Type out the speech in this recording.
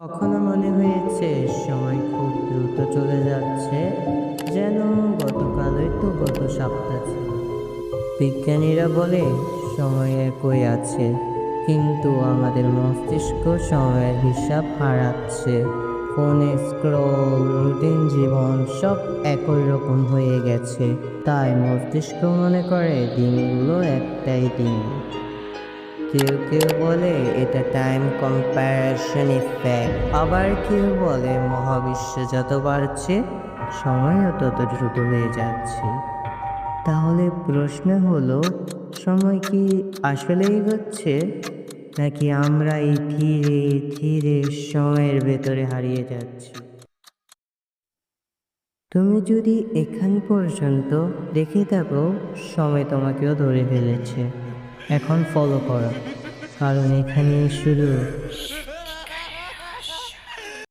কখনো মনে হয়েছে, সময় খুব দ্রুত চলে যাচ্ছে, যেন গতকালই তো গত সপ্তাহ ছিল। বিজ্ঞানীরা বলে, সময় একই আছে, কিন্তু আমাদের মস্তিষ্ক সময়ের হিসাব হারাচ্ছে। ফোনে স্ক্রল, রুটিন জীবন সব একই রকম হয়ে গেছে। তাই মস্তিষ্ক মনে করে দিনগুলো একটাই দিন। কেউ কেউ বলে এটা টাইম কম্প্যারেশন ইফেক্ট আবার কেউ বলে মহাবিশ্ব যত বাড়ছে, সময়ও তত দ্রুত হয়ে যাচ্ছে। তাহলে প্রশ্ন হলো, সময় কি আসলেই হচ্ছে, নাকি আমরা এই ধীরে ধীরে সময়ের ভেতরে হারিয়ে যাচ্ছি? তুমি যদি এখান পর্যন্ত দেখে থাকো, সময় তোমাকেও ধরে ফেলেছে। এখন ফলো করা। কারণ এখানে শুরু।